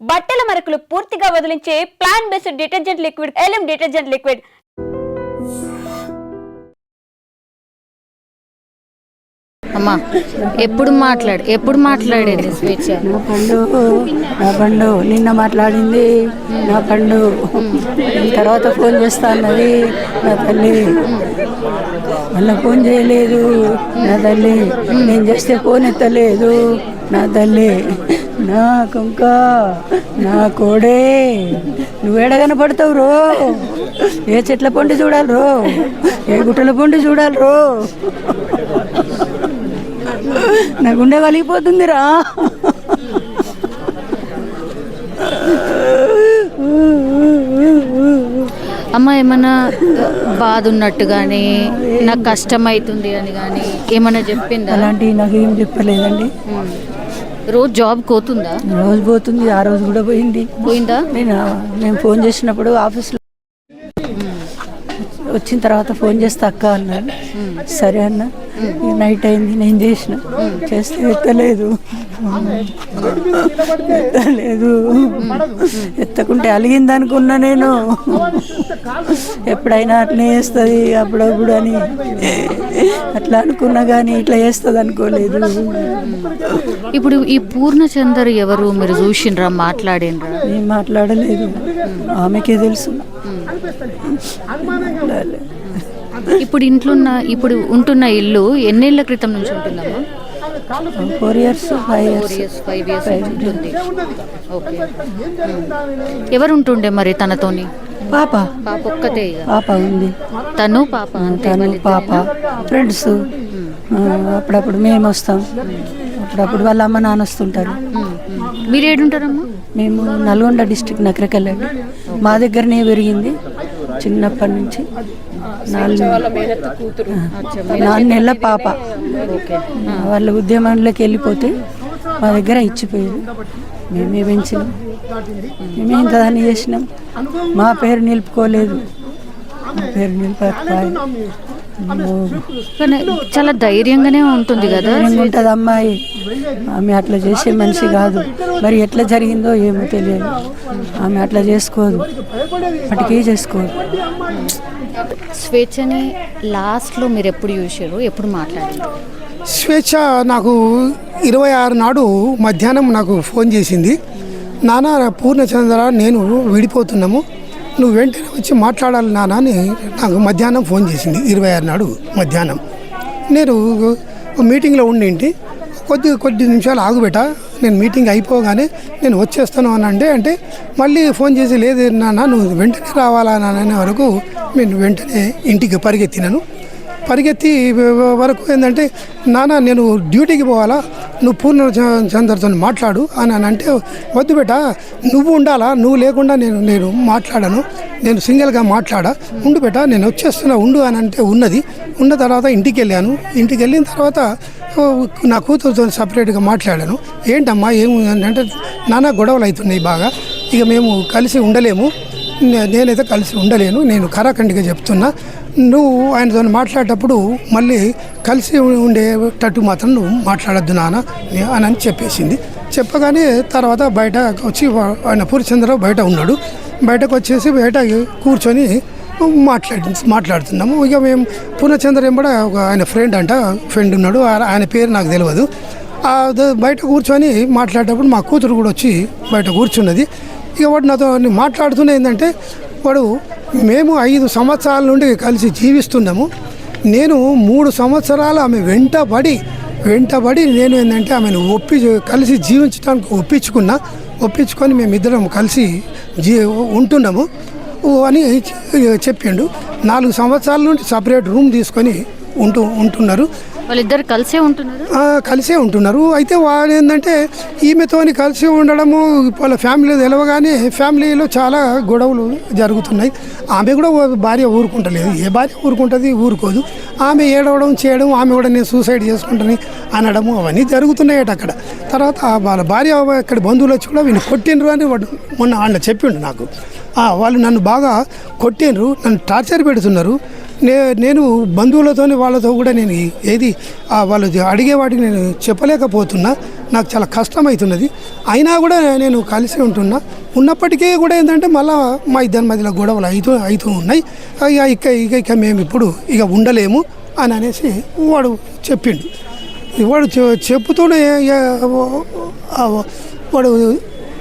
బట్టల మరకలు పూర్తిగా వదిలించే ప్లాన్ బేస్డ్ డిటర్జెంట్ లిక్విడ్ ఎలిమ్ డిటర్జెంట్ లిక్విడ్. అమ్మా ఎప్పుడు మాట్లాడు ఎప్పుడు మాట్లాడేది? నా పండు నా పండు నిన్న మాట్లాడింది. నా పండు తర్వాత ఫోన్ చేస్తా అన్నది నా తల్లి. మళ్ళీ ఫోన్ చేయలేదు నా తల్లి. నేను చేస్తే ఫోన్ ఎత్తలేదు నా తల్లి. నా కుంక నా కోడే. నువ్వు ఏడ కనపడతావు రో? ఏ చెట్ల పండు చూడాలి రో? ఏ గుట్టల పండు చూడాలి రో? నా గుండె వలిగిపోతుందిరా. అమ్మ ఏమన్నా బాధ ఉన్నట్టు కానీ నాకు కష్టం అవుతుంది అని కానీ ఏమన్నా చెప్పిందా? అలాంటివి నాకు ఏం చెప్పలేదండి. రోజు జాబ్ కోతుందా? రోజు పోతుంది ఆ రోజు కూడా పోయింది. పోయిందా? నేను నేను ఫోన్ చేసినప్పుడు ఆఫీస్లో వచ్చిన తర్వాత ఫోన్ చేస్తే అక్క అన్నాడు. సరే అన్న నైట్ అయింది నేను చేసిన. చేస్తే ఎత్తలేదు. ఎత్తలేదు. ఎత్తకుంటే అలిగింది అనుకున్నా నేను. ఎప్పుడైనా అట్లనే చేస్తుంది అప్పుడప్పుడు అని. అట్లా అనుకున్నా కానీ ఇట్లా చేస్తుంది అనుకోలేదు. ఇప్పుడు ఈ పూర్ణచందర్ ఎవరు? మీరు చూసిండ్రా మాట్లాడిండ్రా నేను మాట్లాడలేదు. ఆమెకే తెలుసు. ఇప్పుడు ఇంట్లో ఉన్న ఇప్పుడు ఉంటున్న ఇల్లు ఎన్నేళ్ళ క్రితం నుంచి ఉంటుందమ్మా? Four years five years five years ఉంటుంది. ఓకే ఎవరు ఉంటుండే మరి తనతోని? పాప. పాప ఒక్కతే పాప ఉంది. తను పాప అంతే తను పాప. ఫ్రెండ్స్ అప్పుడప్పుడు మేము. వస్తాం అప్పుడప్పుడు వాళ్ళ అమ్మ నాన్న వస్తుంటారు. మీరు ఏడుంటారమ్మా మేము నల్గొండ డిస్టిక్ నకరకెళ్ళండి మా దగ్గరనే పెరిగింది చిన్నప్పటి నుంచి. నాలుగు నెలల పాప. వాళ్ళ ఉద్యమంలోకి వెళ్ళిపోతే మా దగ్గర ఇచ్చిపోయారు మేమే పెంచినాం. మేమే ఇంత దాన్ని చేసినాం. మా పేరు నిలుపుకోలేదు. మా పేరు నిలిపి కానీ చాలా ధైర్యంగానే ఉంటుంది కదా. ఉంటుంది అమ్మాయి. ఆమె అట్లా చేసే మనిషి కాదు. మరి ఎట్లా జరిగిందో ఏమో తెలియదు. ఆమె అట్లా చేసుకోదు. అటుకే చేసుకోదు. స్వేచ్ఛని లాస్ట్లో మీరు ఎప్పుడు చూసారు ఎప్పుడు మాట్లాడారు? స్వేచ్ఛ నాకు ఇరవై ఆరు నాడు మధ్యాహ్నం నాకు ఫోన్ చేసింది. నాన్న పూర్ణచంద్ర నేను విడిపోతున్నాము. నువ్వు వెంటనే వచ్చి మాట్లాడాలి నాన్న అని నాకు మధ్యాహ్నం ఫోన్ చేసింది. ఇరవై ఆరు నాడు మధ్యాహ్నం. నేను మీటింగ్లో ఉండింటి కొద్ది కొద్ది నిమిషాలు ఆగుబెట నేను మీటింగ్ అయిపోగానే నేను వచ్చేస్తాను అని అంటే అంటే మళ్ళీ ఫోన్ చేసి లేదు నాన్న నువ్వు వెంటనే రావాలా నాన్న అనే వరకు నేను వెంటనే ఇంటికి పరిగెత్తినాను. పరిగెత్తి వరకు ఏంటంటే నాన్న నేను డ్యూటీకి పోవాలా? నువ్వు పూర్ణ చంద్రతో మాట్లాడు. అని అని అంటే వద్దు బేట నువ్వు ఉండాలా? నువ్వు లేకుండా నేను నేను మాట్లాడను. నేను సింగిల్గా మాట్లాడా? ఉండు బేట నేను వచ్చేస్తున్నా ఉండు. అని అంటే ఉన్నది. ఉన్న తర్వాత ఇంటికి వెళ్ళాను ఇంటికి వెళ్ళిన తర్వాత నా కూతురుతో సపరేట్గా మాట్లాడాను. ఏంటమ్మా ఏమి అంటే నానా గొడవలు అవుతున్నాయి బాగా. ఇక మేము కలిసి ఉండలేము. నేనైతే కలిసి ఉండలేను. నేను కరాఖండిగా చెప్తున్నా. నువ్వు ఆయనతో మాట్లాడేటప్పుడు మళ్ళీ కలిసి ఉండేటట్టు మాత్రం నువ్వు మాట్లాడద్దు నాన్న అని అని చెప్పేసింది. చెప్పగానే తర్వాత బయట వచ్చి ఆయన పూరిచంద్రరావు బయట ఉన్నాడు. బయటకు వచ్చేసి బయట కూర్చొని మాట్లాడి మాట్లాడుతున్నాము. ఇక మేము పూర్ణచంద్ర కూడా ఒక ఆయన ఫ్రెండ్ అంట ఫ్రెండ్ ఉన్నాడు. ఆయన పేరు నాకు తెలియదు బయట కూర్చొని మాట్లాడేటప్పుడు మా కూతురు కూడా వచ్చి బయట కూర్చున్నది. ఇక వాడు నాతో మాట్లాడుతూనే ఏంటంటే వాడు మేము ఐదు సంవత్సరాల నుండి కలిసి జీవిస్తున్నాము. నేను మూడు సంవత్సరాలు ఆమె వెంటబడి వెంటబడి నేను ఏంటంటే ఆమెను ఒప్పి కలిసి జీవించడానికి ఒప్పించుకున్నా. ఒప్పించుకొని మేమిద్దరం కలిసి జీ ఉంటున్నాము. అని చెప్పిండు నాలుగు సంవత్సరాల నుండి సపరేట్ రూమ్ తీసుకొని ఉంటూ ఉంటున్నారు. వాళ్ళిద్దరు కలిసే ఉంటున్నారు? కలిసే ఉంటున్నారు. అయితే వాడు ఏంటంటే ఈమెతోని కలిసి ఉండడము వాళ్ళ ఫ్యామిలీ తెలవగానే ఫ్యామిలీలో చాలా గొడవలు జరుగుతున్నాయి. ఆమె కూడా భార్య ఊరుకుంటలేదు. ఏ భార్య ఊరుకుంటుంది? ఊరుకోదు. ఆమె ఏడవడం చేయడం ఆమె కూడా నేను సూసైడ్ చేసుకుంటాను అనడము అవన్నీ జరుగుతున్నాయట అక్కడ. తర్వాత వాళ్ళ భార్య ఇక్కడ బంధువులు వచ్చి కూడా వీళ్ళు కొట్టిండ్రు అని వాడు మొన్న ఆయన చెప్పిండు నాకు. వాళ్ళు నన్ను బాగా కొట్టిండ్రు నన్ను టార్చర్ పెడుతున్నారు. నే నేను బంధువులతోని వాళ్ళతో కూడా నేను ఏది వాళ్ళు అడిగే వాటికి నేను చెప్పలేకపోతున్నా. నాకు చాలా కష్టమవుతున్నది అయినా కూడా నేను కలిసి ఉంటున్నా. ఉన్నప్పటికీ కూడా ఏంటంటే మళ్ళా మా ఇద్దరి మధ్యలో గొడవలు అవుతూ అవుతూ ఉన్నాయి. ఇక ఇక ఇక ఇక మేము ఇప్పుడు ఇక ఉండలేము అని అనేసి వాడు చెప్పిండు. వాడు చె- చెప్పుతూనే ఇక వాడు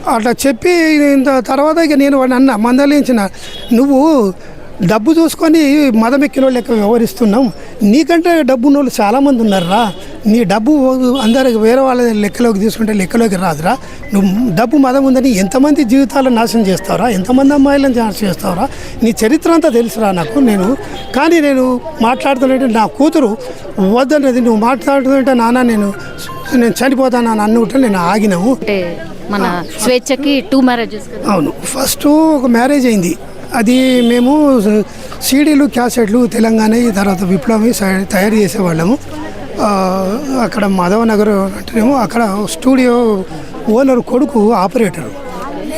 అట్లా చెప్పి ఇంత తర్వాత ఇక నేను వాడిని అన్న మందలించిన. నువ్వు డబ్బు చూసుకొని మదం ఎక్కిన వాళ్ళు లెక్క వ్యవహరిస్తున్నాం. నీకంటే డబ్బు ఉన్న వాళ్ళు చాలామంది ఉన్నారురా. నీ డబ్బు అందరికి వేరే వాళ్ళ లెక్కలోకి తీసుకుంటే లెక్కలోకి రాదురా. నువ్వు డబ్బు మదం ఉందని ఎంతమంది జీవితాలను నాశనం చేస్తావురా? ఎంతమంది అమ్మాయిలను నాశనం చేస్తావురా? నీ చరిత్ర అంతా తెలుసురా నాకు నేను. కానీ నేను మాట్లాడుతున్నట్టు నా కూతురు వద్దన్నది నువ్వు మాట్లాడుతుంటే నాన్న నేను నేను చనిపోతాను అని అనుకుంటే నేను ఆగినాము అంటే మన స్వేచ్ఛకి టూ మ్యారేజెస్ అవును. ఫస్ట్ ఒక మ్యారేజ్ అయింది. అది మేము సీడీలు క్యాసెట్లు తెలంగాణ తర్వాత విప్లవం తయారు చేసేవాళ్ళము. అక్కడ మాధవ నగర్ అంటేనేమో అక్కడ స్టూడియో ఓనర్ కొడుకు ఆపరేటర్.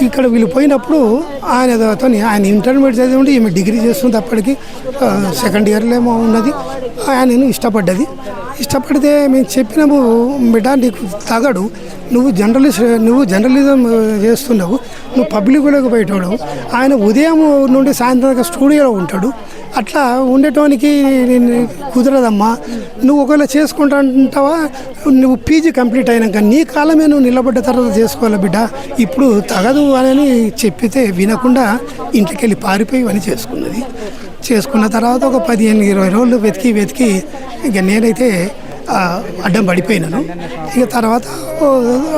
ఇక్కడ వీళ్ళు పోయినప్పుడు ఆయనతో ఆయన ఇంటర్మీడియట్ చదివి ఉండి ఈమె డిగ్రీ చేస్తుంది అప్పటికి. సెకండ్ ఇయర్లో ఏమో ఉన్నది. ఆయనను ఇష్టపడ్డది. ఇష్టపడితే మేము చెప్పినాము బిడ్డ నీకు తగడు. నువ్వు జర్నలిస్ట్ నువ్వు జర్నలిజం చేస్తున్నావు. నువ్వు పబ్లిక్లోకి పోయేటోడు. ఆయన ఉదయం నుండి సాయంత్రం దాకా స్టూడియోలో ఉంటాడు. అట్లా ఉండేటానికి నేను కుదరదమ్మా. నువ్వు ఒకవేళ చేసుకుంటా అంటావా నువ్వు పీజీ కంప్లీట్ అయినాక నీ కాలమే నువ్వు నిలబడ్డ తర్వాత చేసుకోవాలి బిడ్డ? ఇప్పుడు తగదు అని చెప్పితే వినకుండా ఇంటికి వెళ్ళి పారిపోయి అని చేసుకున్నది. చేసుకున్న తర్వాత ఒక పదిహేను ఇరవై రోజులు వెతికి వెతికి ఇక నేనైతే అడ్డం పడిపోయినాను. ఇక తర్వాత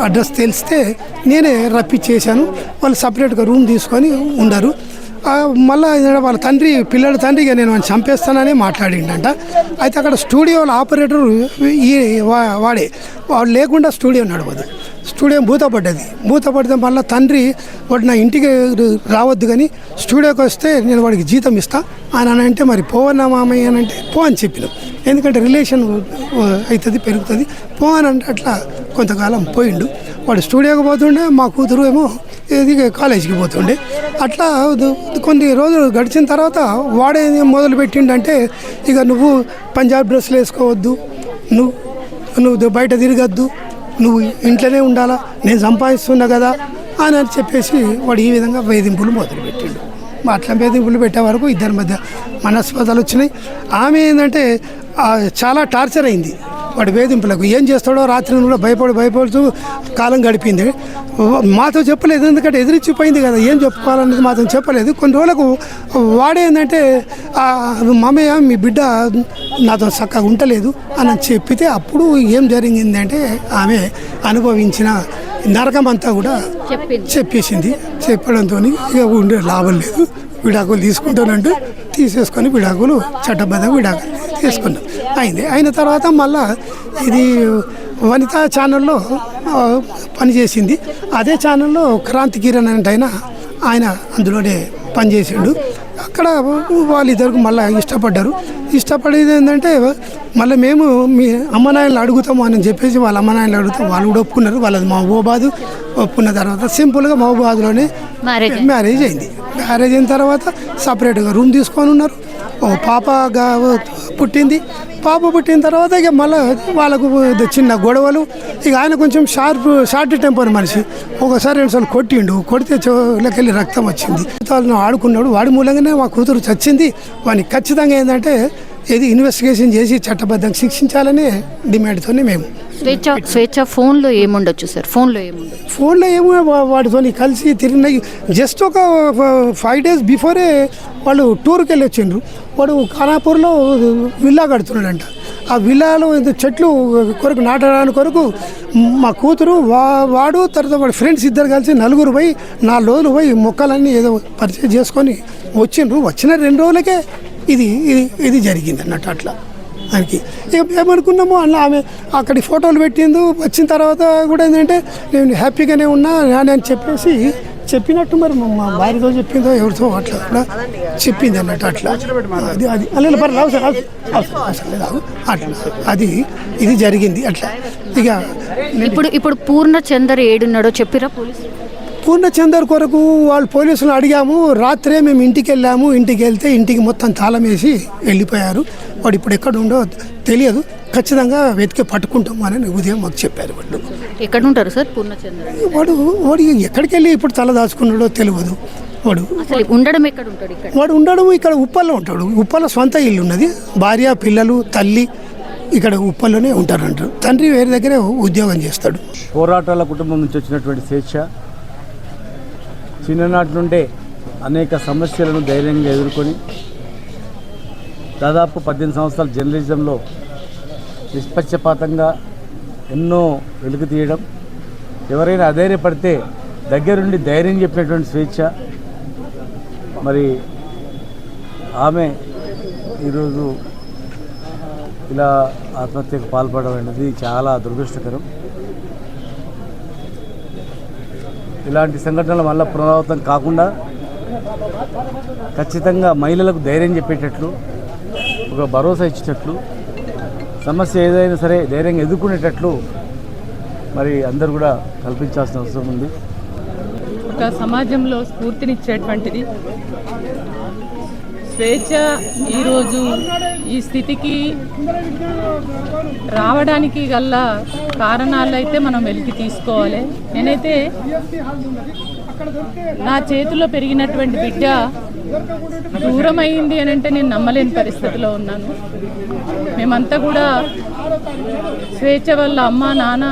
అడ్రస్ తెలిస్తే నేనే రప్పించేసాను వాళ్ళు సపరేట్గా రూమ్ తీసుకొని ఉండరు. మళ్ళీ వాళ్ళ తండ్రి పిల్లల తండ్రి ఇక నేను వాడిని చంపేస్తానని మాట్లాడిండంట. అయితే అక్కడ స్టూడియోలో ఆపరేటర్ ఈ వా- వాడే. వాడు లేకుండా స్టూడియో నడవదు. స్టూడియో మూతపడ్డది. మూతపడితే మళ్ళీ తండ్రి వాడు నా ఇంటికి రావద్దు కానీ స్టూడియోకి వస్తే నేను వాడికి జీతం ఇస్తా. అని అంటే మరి పోవన్నా మామయ్య అని అంటే పో అని చెప్పినాం. ఎందుకంటే రిలేషన్ అవుతుంది పెరుగుతుంది. పో అని అంటే అట్లా కొంతకాలం పోయిండు. వాడు స్టూడియోకి పోతుండే మా కూతురు ఏమో ఇది కాలేజీకి పోతుండే. అట్లా కొన్ని రోజులు గడిచిన తర్వాత వాడే మొదలు పెట్టిండంటే ఇక నువ్వు పంజాబ్ డ్రెస్సులు వేసుకోవద్దు. నువ్వు నువ్వు బయట తిరగద్దు. నువ్వు ఇంట్లోనే ఉండాలా? నేను సంపాదిస్తున్నా కదా? అని అని చెప్పేసి వాడు ఈ విధంగా వేధింపులు మొదలుపెట్టిండు. మా అట్లా వేధింపులు పెట్టే వరకు ఇద్దరి మధ్య మనస్పదాలు వచ్చినాయి. ఆమె ఏంటంటే చాలా టార్చర్ అయింది. వాడు వేధింపులకు ఏం చేస్తాడో రాత్రి కూడా భయపడి భయపడుతూ కాలం గడిపింది. మాతో చెప్పలేదు ఎందుకంటే ఎదిరించిపోయింది కదా ఏం చెప్పుకోవాలనేది మాతో చెప్పలేదు. కొన్ని రోజులకు వాడేందంటే "ఆ, మామయ్య మీ బిడ్డ నాతో చక్కగా ఉండలేదు అని చెప్పితే అప్పుడు ఏం జరిగిందంటే ఆమె అనుభవించిన నరకం అంతా కూడా చెప్పేసింది. చెప్పడంతో ఇక ఉండే లాభం లేదు. విడాకులు తీసుకుంటానంటూ తీసేసుకొని విడాకులు చట్టబద్ధ విడాకులు. తీసుకున్నాం అయింది. అయిన తర్వాత మళ్ళా ఇది వనితా ఛానల్లో పనిచేసింది అదే ఛానల్లో క్రాంతి కిరణ్ అంటే ఆయన ఆయన అందులోనే పనిచేసిండు అక్కడ వాళ్ళిద్దరికి మళ్ళీ ఇష్టపడ్డారు. ఇష్టపడేది ఏంటంటే మళ్ళీ మేము మీ అమ్మ నాయనలు అడుగుతాము అని చెప్పేసి వాళ్ళ అమ్మ నాయనలు అడుగుతాం. వాళ్ళు కూడా ఒప్పుకున్నారు. వాళ్ళది మహబూబాబాద్ ఒప్పుకున్న తర్వాత సింపుల్గా మహబూబాబాద్లోనే మ్యారేజ్ మ్యారేజ్ అయింది. మ్యారేజ్ అయిన తర్వాత సపరేట్గా రూమ్ తీసుకొని ఉన్నారు. పాపగా పాప పుట్టింది. పాప పుట్టిన తర్వాత ఇక మళ్ళీ వాళ్ళకు చిన్న గొడవలు. ఇక ఆయన కొంచెం షార్ప్ షార్ట్ టెంపర్ మనిషి. ఒకసారి రెండుసార్లు కొట్టిండు. కొడితే చెవులకెళ్ళి రక్తం వచ్చింది. ఆడుకున్నాడు. వాడి మూలంగానే మా కూతురు చచ్చింది. వాడిని ఖచ్చితంగా ఏంటంటే ఇది ఇన్వెస్టిగేషన్ చేసి చట్టబద్ధంగా శిక్షించాలనే డిమాండ్తోనే మేము. స్వేచ్ఛ స్వేచ్ఛ ఫోన్లో ఏముండొచ్చు సార్? ఫోన్లో ఏముండొచ్చు? ఫోన్లో ఏమో వా- వాడితో కలిసి తిరిగినాయి జస్ట్ ఒక ఫైవ్ డేస్ బిఫోరే వాళ్ళు టూర్కి వెళ్ళి వచ్చిండ్రు వాడు ఖానాపూర్లో విల్లా కడుతున్నాడంట. ఆ విల్లాలో ఏదో చెట్లు కొరకు నాటడానికి కొరకు మా కూతురు వా వాడు తర్వాత వాడి ఫ్రెండ్స్ ఇద్దరు కలిసి నలుగురు పోయి నాలుగు రోజులు పోయి మొక్కలన్నీ ఏదో పరిచయం చేసుకొని వచ్చిండ్రు. వచ్చిన రెండు రోజులకే ఇది ఇది ఇది జరిగింది అన్నట్టు అట్లా. ఆయనకి ఇక అలా ఆమె అక్కడి ఫోటోలు పెట్టింది వచ్చిన తర్వాత కూడా ఏంటంటే నేను హ్యాపీగానే ఉన్నా అని అని చెప్పేసి చెప్పినట్టు మరి మా- భార్యతో చెప్పిందో ఎవరితో అట్లా కూడా చెప్పింది అన్నట్టు అట్లా. అది అది. అలా మరి రావు సార్ రావు రావు. అట్లా అది ఇది జరిగింది అట్లా. ఇక ఇప్పుడు ఇప్పుడు పూర్ణ చందర్ ఏడున్నాడో చెప్పిరా పోలీసు పూర్ణచందర్ కొరకు వాళ్ళు పోలీసులు అడిగాము. రాత్రే మేము ఇంటికి వెళ్ళాము ఇంటికి వెళ్తే ఇంటికి మొత్తం తాళం వేసి వెళ్ళిపోయారు. వాడు ఇప్పుడు ఎక్కడ ఉండో తెలియదు. ఖచ్చితంగా వెతికి పట్టుకుంటాము అని ఉదయం మాకు చెప్పారు వాళ్ళు. ఎక్కడ ఉంటారు సార్? పూర్ణచంద్ర వాడు వాడు ఎక్కడికి వెళ్ళి ఇప్పుడు తల దాచుకున్నాడో తెలియదు. వాడు అసలు ఉండడం ఎక్కడ ఉంటాడు ఇక్కడ? వాడు ఉండడం ఇక్కడ ఉప్పల్లో ఉంటాడు. ఉప్పల సొంత ఇల్లు ఉన్నది. భార్య పిల్లలు తల్లి ఇక్కడ ఉప్పల్లోనే ఉంటారంటారు. తండ్రి వేరే దగ్గరే ఉద్యోగం చేస్తాడు. పోరాటాల కుటుంబం నుంచి వచ్చినటువంటి స్వేచ్ఛ చిన్ననాటి నుండే అనేక సమస్యలను ధైర్యంగా ఎదుర్కొని దాదాపు పద్దెనిమిది సంవత్సరాల జర్నలిజంలో నిష్పక్షపాతంగా ఎన్నో వెలుగు తీయడం ఎవరైనా అధైర్యపడితే దగ్గరుండి ధైర్యం చెప్పినటువంటి స్వేచ్ఛ. మరి ఆమె ఈరోజు ఇలా ఆత్మహత్యకు పాల్పడడం అనేది చాలా దురదృష్టకరం. ఇలాంటి సంఘటనలు మళ్ళీ పునరావృతం కాకుండా ఖచ్చితంగా మహిళలకు ధైర్యం చెప్పేటట్లు ఒక భరోసా ఇచ్చేటట్లు సమస్య ఏదైనా సరే ధైర్యంగా ఎదుర్కొనేటట్లు మరి అందరు కూడా కల్పించాల్సిన అవసరం ఉంది. ఒక సమాజంలో స్ఫూర్తినిచ్చేటువంటిది. స్వేచ్ఛ ఈరోజు ఈ స్థితికి రావడానికి గల కారణాలు అయితే మనం వెలికి తీసుకోవాలి. నేనైతే నా చేతిలో పెరిగినటువంటి బిడ్డ దూరం అయింది అని అంటే నేను నమ్మలేని పరిస్థితిలో ఉన్నాను. మేమంతా కూడా స్వేచ్ఛ వల్ల అమ్మ నాన్న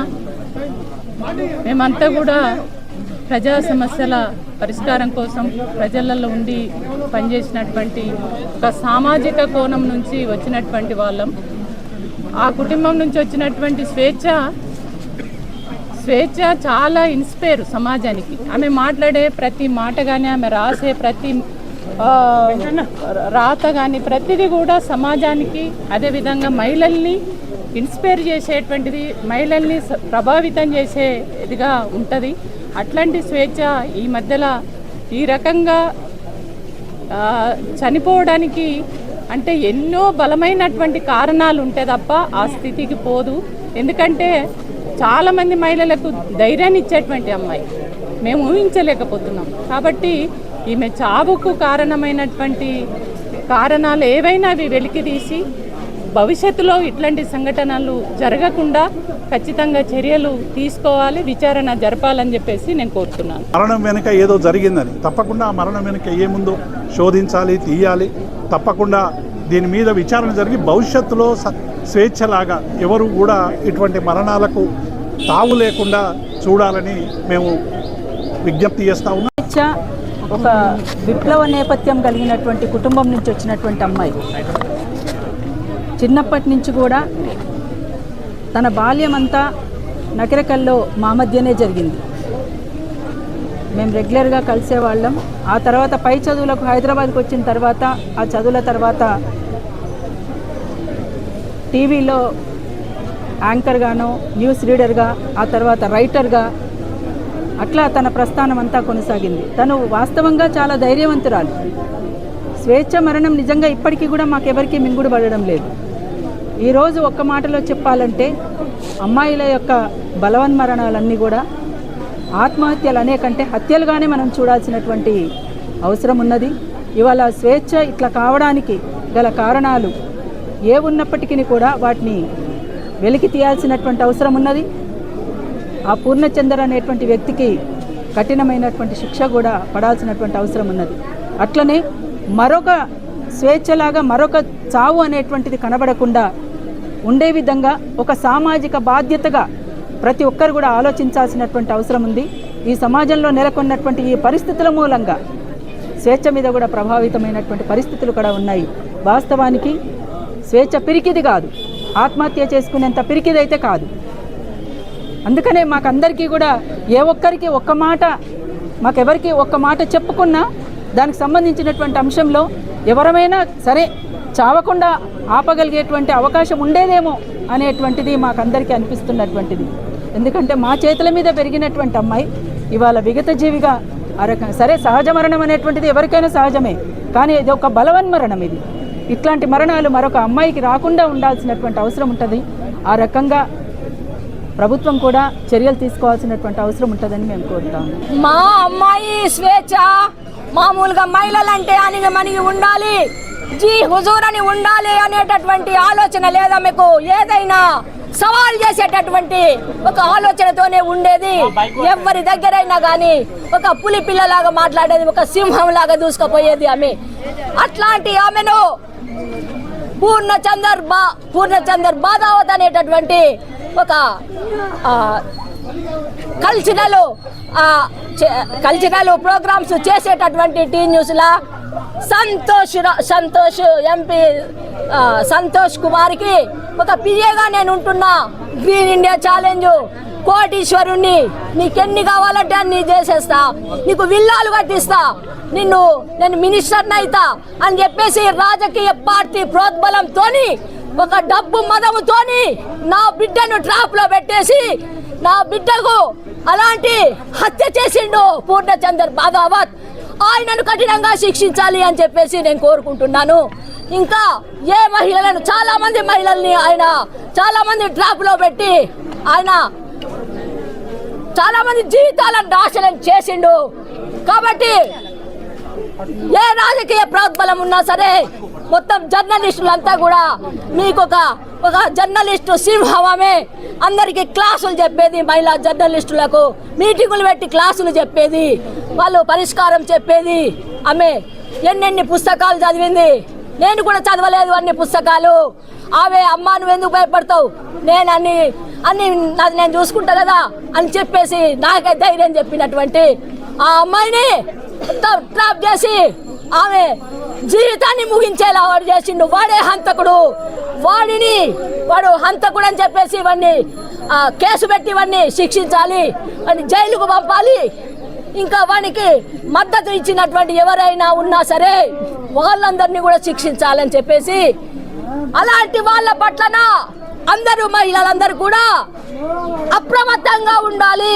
మేమంతా కూడా ప్రజా సమస్యల పరిష్కారం కోసం ప్రజలలో ఉండి పనిచేసినటువంటి ఒక సామాజిక కోణం నుంచి వచ్చినటువంటి వాళ్ళం. ఆ కుటుంబం నుంచి వచ్చినటువంటి స్వేచ్ఛ స్వేచ్ఛ చాలా ఇన్స్పైర్ సమాజానికి. ఆమె మాట్లాడే ప్రతి మాట కానీ ఆమె రాసే ప్రతి రాత కానీ ప్రతిదీ కూడా సమాజానికి అదేవిధంగా మహిళల్ని ఇన్స్పైర్ చేసేటువంటిది మహిళల్ని ప్రభావితం చేసేదిగా ఉంటుంది. అట్లాంటి స్వేచ్ఛ ఈ మధ్యలో ఈ రకంగా చనిపోవడానికి అంటే ఎన్నో బలమైనటువంటి కారణాలు ఉంటే తప్ప ఆ స్థితికి పోదు. ఎందుకంటే చాలామంది మహిళలకు ధైర్యాన్ని ఇచ్చేటువంటి అమ్మాయి. మేము ఊహించలేకపోతున్నాం. కాబట్టి ఈమె చావుకు కారణమైనటువంటి కారణాలు ఏవైనా అవి వెలికి తీసి భవిష్యత్తులో ఇట్లాంటి సంఘటనలు జరగకుండా ఖచ్చితంగా చర్యలు తీసుకోవాలి విచారణ జరపాలని చెప్పేసి నేను కోరుతున్నాను. మరణం వెనుక ఏదో జరిగిందని తప్పకుండా ఆ మరణం వెనుక ఏముందో శోధించాలి తీయాలి తప్పకుండా దీని మీద విచారణ జరిగి భవిష్యత్తులో స్వేచ్ఛలాగా ఎవరు కూడా ఇటువంటి మరణాలకు తావు లేకుండా చూడాలని మేము విజ్ఞప్తి చేస్తా ఉన్నాం. ఒక విప్లవ నేపథ్యం కలిగినటువంటి కుటుంబం నుంచి వచ్చినటువంటి అమ్మాయి. చిన్నప్పటి నుంచి కూడా తన బాల్యం అంతా నకిరకల్లో మా మధ్యనే జరిగింది. మేము రెగ్యులర్గా కలిసేవాళ్ళం. ఆ తర్వాత పై చదువులకు హైదరాబాద్కి వచ్చిన తర్వాత ఆ చదువుల తర్వాత టీవీలో యాంకర్గాను న్యూస్ రీడర్గా ఆ తర్వాత రైటర్గా అట్లా తన ప్రస్థానం అంతా కొనసాగింది. తను వాస్తవంగా చాలా ధైర్యవంతురాలు. స్వేచ్ఛ మరణం నిజంగా ఇప్పటికీ కూడా మాకెవరికీ మింగుడు పడడం లేదు. ఈరోజు ఒక్క మాటలో చెప్పాలంటే అమ్మాయిల యొక్క బలవన్మరణాలన్నీ కూడా ఆత్మహత్యలు అనే కంటే హత్యలుగానే మనం చూడాల్సినటువంటి అవసరం ఉన్నది. ఇవాళ స్వేచ్ఛ ఇట్లా కావడానికి గల కారణాలు ఏ ఉన్నప్పటికీ కూడా వాటిని వెలికి తీయాల్సినటువంటి అవసరం ఉన్నది. ఆ పూర్ణచందర్ అనేటువంటి వ్యక్తికి కఠినమైనటువంటి శిక్ష కూడా పడాల్సినటువంటి అవసరం ఉన్నది. అట్లనే మరొక స్వేచ్ఛలాగా మరొక చావు అనేటువంటిది కనబడకుండా ఉండే విధంగా ఒక సామాజిక బాధ్యతగా ప్రతి ఒక్కరు కూడా ఆలోచించాల్సినటువంటి అవసరం ఉంది. ఈ సమాజంలో నెలకొన్నటువంటి ఈ పరిస్థితుల మూలంగా స్వేచ్ఛ మీద కూడా ప్రభావితమైనటువంటి పరిస్థితులు కూడా ఉన్నాయి. వాస్తవానికి స్వేచ్ఛ పిరికిది కాదు. ఆత్మహత్య చేసుకునేంత పిరికిదైతే కాదు. అందుకనే మాకందరికీ కూడా ఏ ఒక్కరికి ఒక్క మాట మాకెవరికి ఒక్క మాట చెప్పుకున్నా దానికి సంబంధించినటువంటి అంశంలో ఎవరమైనా సరే చావకుండా ఆపగలిగేటువంటి అవకాశం ఉండేదేమో అనేటువంటిది మాకందరికీ అనిపిస్తున్నటువంటిది. ఎందుకంటే మా చేతుల మీద పెరిగినటువంటి అమ్మాయి ఇవాళ విగత జీవిగా ఆ రకం సరే సహజ మరణం అనేటువంటిది ఎవరికైనా సహజమే కానీ ఇది ఒక బలవన్మరణం ఇది. ఇట్లాంటి మరణాలు మరొక అమ్మాయికి రాకుండా ఉండాల్సినటువంటి అవసరం ఉంటుంది. ఆ రకంగా ప్రభుత్వం కూడా చర్యలు తీసుకోవాల్సినటువంటి అవసరం ఉంటుందని మేము కోరుతాము మా అమ్మాయి స్వేచ్ఛ మామూలుగా మహిళలంటే అని మనకి ఉండాలి. జీ హుజూర్ అని ఉండాలి అనేటటువంటి ఆలోచన లేదా మీకు? ఏదైనా సవాల్ చేసేటటువంటి ఒక ఆలోచనతోనే ఉండేది. ఎవరి దగ్గరైనా కానీ ఒక పులి పిల్లలాగా మాట్లాడేది ఒక సింహం లాగా దూసుకుపోయేది ఆమె. అట్లాంటి ఆమెను పూర్ణచందర్ బా పూర్ణచందర్ బాధావత్ అనేటటువంటి ఒక కల్చరల్ కల్చరల్ ప్రోగ్రామ్స్ చేసేటటువంటి టీ న్యూస్లా సంతోష్ సంతోష్ ఎంపీ సంతోష్ కుమార్కి ఒక పిఏగా నేను ఉంటున్నా. Green India challenge. కోటీశ్వరుణ్ణి నీకెన్ని కావాలంటే అన్ని చేసేస్తా. నీకు విల్లాలు కట్టిస్తా. నిన్ను నేను మినిస్టర్ని అయితా అని చెప్పేసి రాజకీయ పార్టీ ప్రోద్బలంతో ఒక డబ్బు మదముతోని నా బిడ్డను ట్రాప్లో పెట్టేసి నా బిడ్డకు అలాంటి హత్య చేసిండు పూర్ణచందర్ బాధావత్ ఆయనను కఠినంగా శిక్షించాలి అని చెప్పేసి నేను కోరుకుంటున్నాను. ఇంకా ఏ మహిళలను చాలా మంది మహిళల్ని ఆయన చాలా మంది ట్రాప్లో పెట్టి ఆయన చాలా మంది జీవితాలను నాశనం చేసిండు. కాబట్టి ఏ రాజకీయ ప్రోద్బలం ఉన్నా సరే మొత్తం జర్నలిస్టులంతా కూడా మీకు ఒక ఒక జర్నలిస్టు సింహవమే అందరికీ క్లాసులు చెప్పేది మహిళా జర్నలిస్టులకు మీటింగులు పెట్టి క్లాసులు చెప్పేది వాళ్ళు పరిష్కారం చెప్పేది. ఆమె ఎన్నెన్ని పుస్తకాలు చదివింది? నేను కూడా చదవలేదు అన్ని పుస్తకాలు. ఆమె అమ్మా నువ్వు ఎందుకు భయపడతావు? నేను అన్ని అన్ని అది నేను చూసుకుంటా కదా అని చెప్పేసి నాకే ధైర్యం చెప్పినటువంటి ఆ అమ్మాయిని ట్రాప్ చేసి ఆమె జీవితాన్ని ముగించేలా వాడు చేసిండు. వాడే హంతకుడు. వాడిని వాడు హంతకుడు అని చెప్పేసి ఇవన్నీ ఆ, కేసు పెట్టి ఇవన్నీ శిక్షించాలి వాడిని జైలుకు పంపాలి. ఇంకా వానికి మద్దతు ఇచ్చినటువంటి ఎవరైనా ఉన్నా సరే వాళ్ళందరినీ కూడా శిక్షించాలని చెప్పేసి అలాంటి వాళ్ళ పట్లన అందరూ మహిళలందరూ కూడా అప్రమత్తంగా ఉండాలి.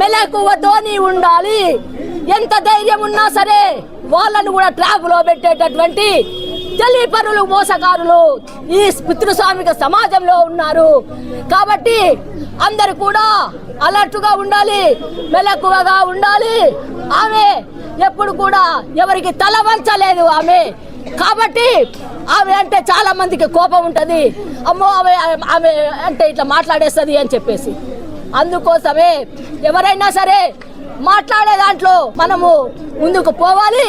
మెలకువతోని ఉండాలి. ఎంత ధైర్యం ఉన్నా సరే వాళ్ళను కూడా ట్రాప్లో పెట్టేటటువంటి తెలియపరులు మోసగారులు ఈ పితృస్వామిక సమాజంలో ఉన్నారు. కాబట్టి అందరు కూడా అలర్ట్గా ఉండాలి మెలకువగా ఉండాలి. ఆమె ఎప్పుడు కూడా ఎవరికి తల వంచలేదు ఆమె. కాబట్టి ఆమె అంటే చాలా మందికి కోపం ఉంటుంది. అమ్మో ఆమె ఆమె అంటే ఇట్లా మాట్లాడేస్తుంది అని చెప్పేసి. అందుకోసమే ఎవరైనా సరే మాట్లాడే దాంట్లో మనము ముందుకు పోవాలి.